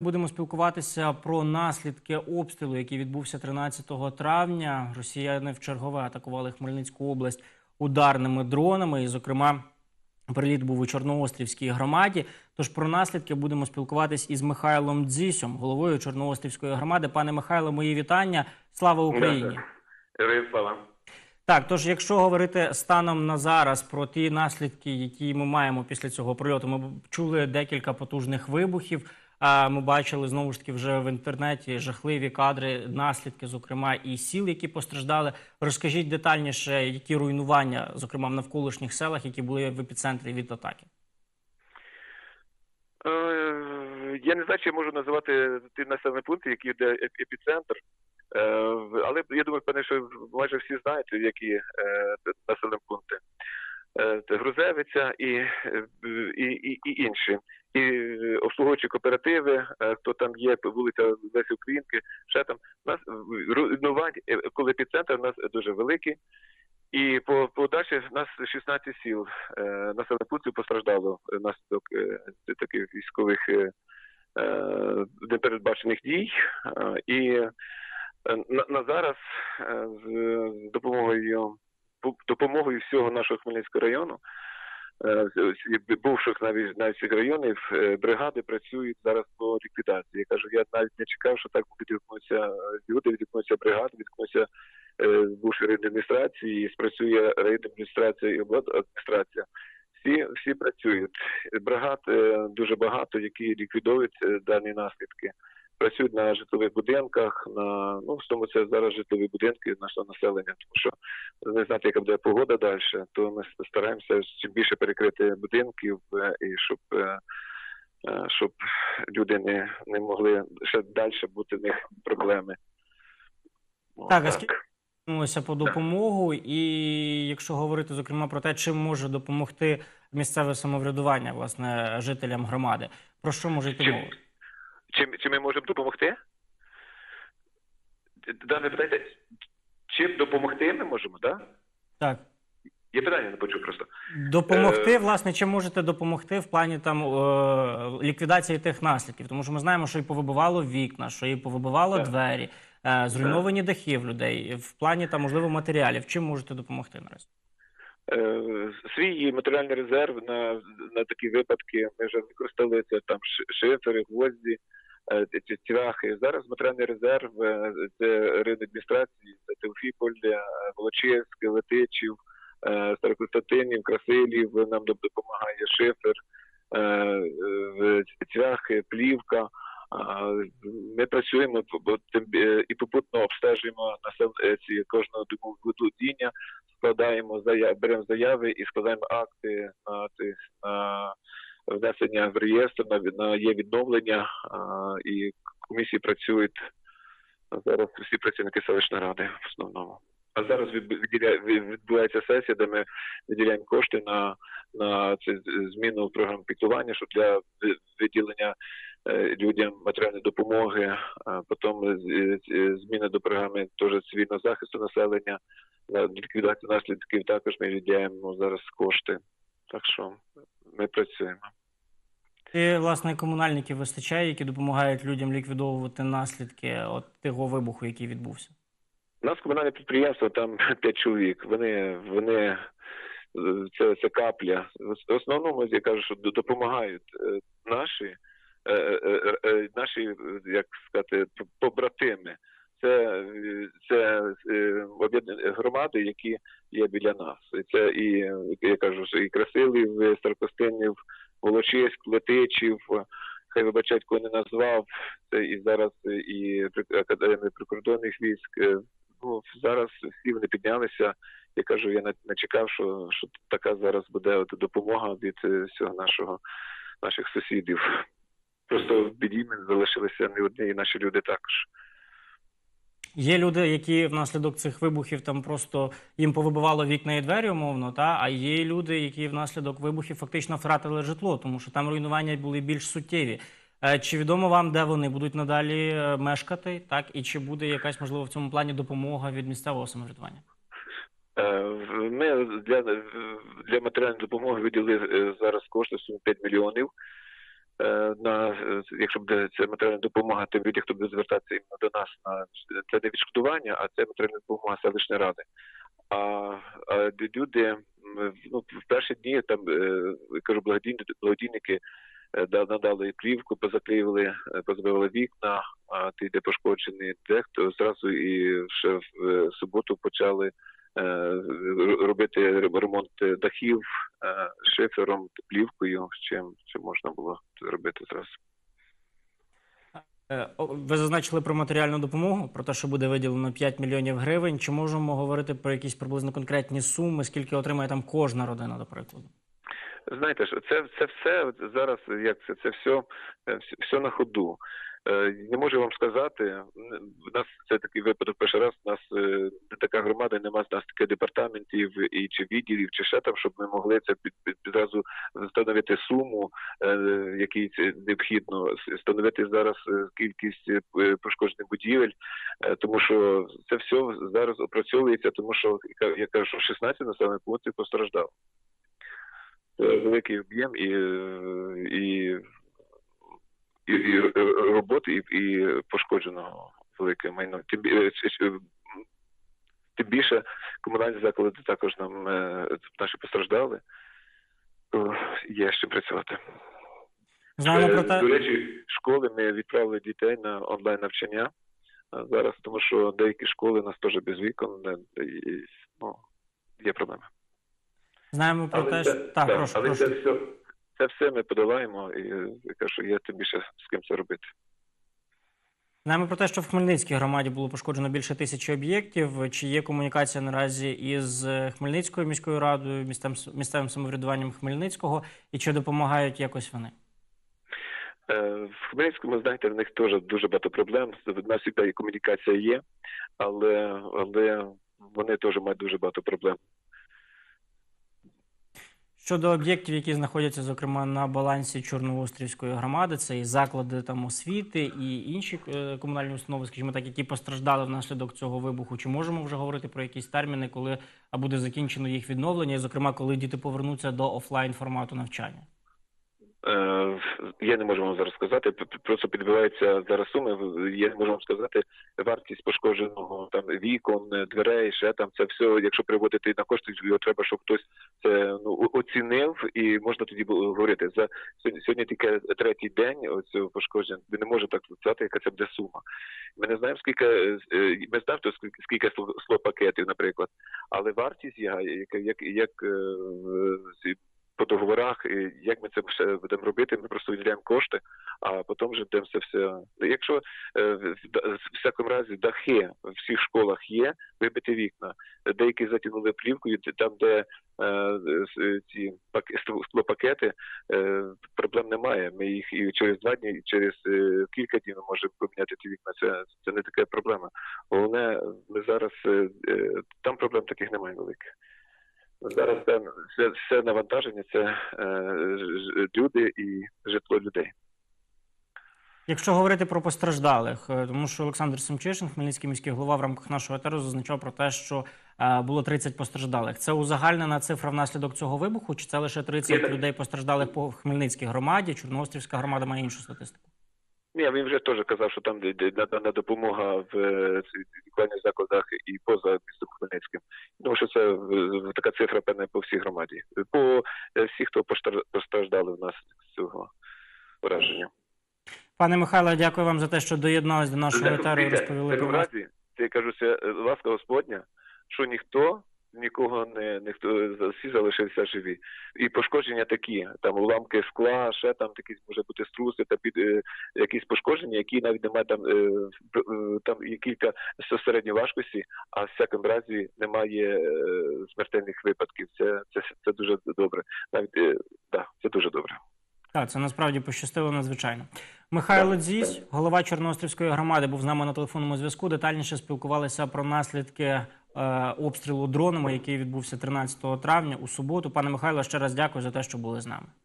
Будемо спілкуватися про наслідки обстрілу, який відбувся 13 травня. Росіяни вчергове атакували Хмельницьку область ударними дронами. І, зокрема, приліт був у Чорноострівській громаді. Тож про наслідки будемо спілкуватись із Михайлом Дзісьом, головою Чорноострівської громади. Пане Михайло, мої вітання. Слава Україні! Слава. Так, тож, якщо говорити станом на зараз про ті наслідки, які ми маємо після цього прильоту, ми чули декілька потужних вибухів. Ми бачили знову ж таки вже в інтернеті жахливі кадри, наслідки, зокрема, і сіл, які постраждали. Розкажіть детальніше, які руйнування, зокрема в навколишніх селах, які були в епіцентрі від атаки. Е, Я не знаю, чи я можу називати ті населені пункти, які йде епіцентр. Е, Але я думаю, пане, що майже всі знають, які е, населені пункти. Е, Грузевиця і, е, і, і, і інші. І е, обслуговуючі кооперативи, хто там є, вулиця Лесі Українки, ще там. У нас руйнувань, коли епіцентр у нас дуже великий. І по, по дачі в нас 16 сіл населених пунктів постраждало внаслідок таких військових непередбачених дій. І на, на зараз з, допомогою по- допомогою всього нашого Хмельницького району, е, бувших навіть навіть цих районів, е, бригади працюють зараз по ліквідації. Я кажу, я навіть не чекав, що так відгукнуться е, люди, відгукнуться бригади, відгукнуться бувші адміністрації, і спрацює райадміністрація і обладміністрація. Всі всі працюють. Бригад дуже багато, які ліквідують дані наслідки. Працюють на житлових будинках, на ну в тому це зараз житлові будинки нашого населення, тому що не знати, яка буде погода далі, то ми стараємося чим більше перекрити будинків е, і щоб. е, е, Щоб люди не, не могли ще далі бути в них проблеми. Так, а скільки по допомогу, і якщо говорити зокрема про те, чим може допомогти місцеве самоврядування власне жителям громади, про що може йти мова? Чи, чи ми можемо допомогти? Дане питання, чим допомогти ми можемо, так? Да? Так. Я питання не почув просто. Допомогти, Е, власне, чим можете допомогти в плані там е, ліквідації тих наслідків? Тому що ми знаємо, що і повибивало вікна, що і повибивало Так. двері, е, зруйновані дахи в людей. В плані там, можливо, матеріалів. Чим можете допомогти наразі? Е, свій матеріальний резерв на, на такі випадки ми вже використали це там шифери, гвозді, е, ці- ці цвяхи. Зараз матеріальний резерв е, це райадміністрації, це Теофіполь, е, Волочиськ, Летичів, Старокостянтинів, Красилів нам допомагає шифер, цвяхи, плівка. Ми працюємо і попутно обстежуємо насел е, ці кожного домоволодіння, складаємо заяви, беремо заяви і складаємо акти на, на внесення в реєстр, на, є відновлення, і комісії працюють зараз всі працівники селищної ради в основному. А зараз від- відбувається сесія, де ми виділяємо кошти на, на цю зміну програм піклування, щоб для виділення е, людям матеріальної допомоги, потім зміни до програми теж цивільного захисту населення на ліквідацію наслідків також ми виділяємо зараз кошти. Так що ми працюємо. І, власне, комунальників вистачає, які допомагають людям ліквідовувати наслідки от того вибуху, який відбувся. У нас комунальне підприємство, там п'ять чоловік. Вони, вони це, це капля. В основному я кажу, що допомагають е, наші, е, е, наші, як сказати, побратими. Це, це громади, які є біля нас. Це і я кажу, і Красилів, і Старокостинів, Волочиськ, Летичів. Хай вибачать, кого не назвав. Це і зараз і при- Академія прикордонних військ. е, ну, зараз всі вони піднялися. Я кажу, я не, чекав, що, що така зараз буде от допомога від е, всього нашого наших сусідів. Просто в біді ми залишилися не одні, і наші люди також. Є люди, які внаслідок цих вибухів там просто їм повибивало вікна і двері, умовно, та а є люди, які внаслідок вибухів фактично втратили житло, тому що там руйнування були більш суттєві. Е, Чи відомо вам, де вони будуть надалі е, мешкати, так і чи буде якась можливо в цьому плані допомога від місцевого самоврядування? Е, Ми для, для матеріальної допомоги виділили зараз кошти в сумі 5 мільйонів. Е, на е, якщо буде це матеріальна допомога тим людям, хто буде звертатися іменно до нас на це не відшкодування, а це матеріальна допомога селищної ради. А, а люди ну, в перші дні там е, кажу, благодійні благодійники надали плівку, позаклеювали, е, позабивали вікна, а ті, де пошкоджені, дехто зразу і ще в суботу почали робити ремонт дахів е, шифером, плівкою, чим, чим можна було зробити зразу. Е, Ви зазначили про матеріальну допомогу, про те, що буде виділено 5 мільйонів гривень. Чи можемо говорити про якісь приблизно конкретні суми, скільки отримає там кожна родина, до прикладу? Знаєте ж, це, це все зараз, як це, це е, все, все на ходу. Не можу вам сказати. В нас це такий випадок перший раз. У нас е, не така громада, нема з нас таких департаментів і чи відділів, чи ще там, щоб ми могли це під, під, відразу встановити суму, е, який це необхідно, встановити зараз е, кількість пошкоджених будівель, тому що це все зараз опрацьовується, тому що я- кажу, що 16 населених пунктів постраждало. Е, великий об'єм і, і, і, і роботи, і, і пошкодженого велике майно. Тим, е, тим більше комунальні заклади також нам е, наші постраждали. То Є ще працювати. Знаємо Е, про те, До речі, школи ми відправили дітей на онлайн навчання зараз, тому що деякі школи у нас теж без вікон, е, і, ну, є проблеми. знаємо про те, що так, так, прошу, але прошу. це все, це все ми подолаємо, і я кажу, що є тим більше з ким це робити. Знаємо про те, що в Хмельницькій громаді було пошкоджено більше тисячі об'єктів. Чи є комунікація наразі із Хмельницькою міською радою, місцем місцевим самоврядуванням Хмельницького, і чи допомагають якось вони? Е, В Хмельницькому, знаєте, в них теж дуже багато проблем. В нас завжди комунікація є, але, але вони теж мають дуже багато проблем. Щодо об'єктів, які знаходяться, зокрема, на балансі Чорноострівської громади, це і заклади там освіти, і інші е, комунальні установи, скажімо так, які постраждали внаслідок цього вибуху. Чи можемо вже говорити про якісь терміни, коли буде закінчено їх відновлення, і, зокрема, коли діти повернуться до офлайн формату навчання? Е, Я не можу вам зараз сказати. Просто підбиваються зараз суми. Я не можу вам сказати вартість пошкодженого там вікон, е, дверей, ще там це все. Якщо переводити на кошти, його треба, щоб хтось це ну оцінив, і можна тоді було говорити. За сьогодні, сьогодні тільки третій день оцього пошкодження. Ви не може так сказати, яка це буде сума. Ми не знаємо, скільки е, ми знаємо, то скільки скільки сло- слоп-пакетів, наприклад, але вартість яка як, як, як по договорах, і як ми це ще будемо робити, ми просто виділяємо кошти, а потім вже будемо це все. Якщо е, в всякому разі дахи в всіх школах є, вибиті вікна, деякі затягнули плівкою, там, де е, ці пак- скло- склопакети, е, проблем немає. Ми їх і через два дні, і через е, кілька днів можемо поміняти ті вікна. Це, це не така проблема. Головне, ми зараз е, е, там проблем таких немає великих. Зараз це, все, все навантаження це е, люди і житло людей. Якщо говорити про постраждалих, е, тому що Олександр Семчишин, хмельницький міський голова, в рамках нашого етеру зазначав про те, що е, було 30 постраждалих. Це узагальнена цифра внаслідок цього вибуху, чи це лише 30 людей постраждалих по Хмельницькій громаді? Чорноострівська громада має іншу статистику. Ні, він вже теж казав, що там надана допомога в е, лікувальних закладах і поза містом Хмельницьким. Тому що це така цифра певна по всій громаді. По е, всіх, хто постраждали внаслідок цього враження. Пане Михайло, дякую вам за те, що доєдналися до нашого етеру і розповіли Це в я кажу, це ласка Господня, що ніхто. Нікого не ніхто всі залишилися живі, і пошкодження такі: там уламки скла, ще там такі може бути струси, та під е, якісь пошкодження, які навіть немає там е, е, там є кілька середньої важкості, а в всякому разі немає е, смертельних випадків. Це це, це дуже добре. Навіть е, да, це дуже добре. Так, це насправді пощастило надзвичайно. Михайло Дзісь, голова Чорноострівської громади, був з нами на телефонному зв'язку. Детальніше спілкувалися про наслідки обстрілу дронами, який відбувся 13 травня у суботу. Пане Михайло, ще раз дякую за те, що були з нами.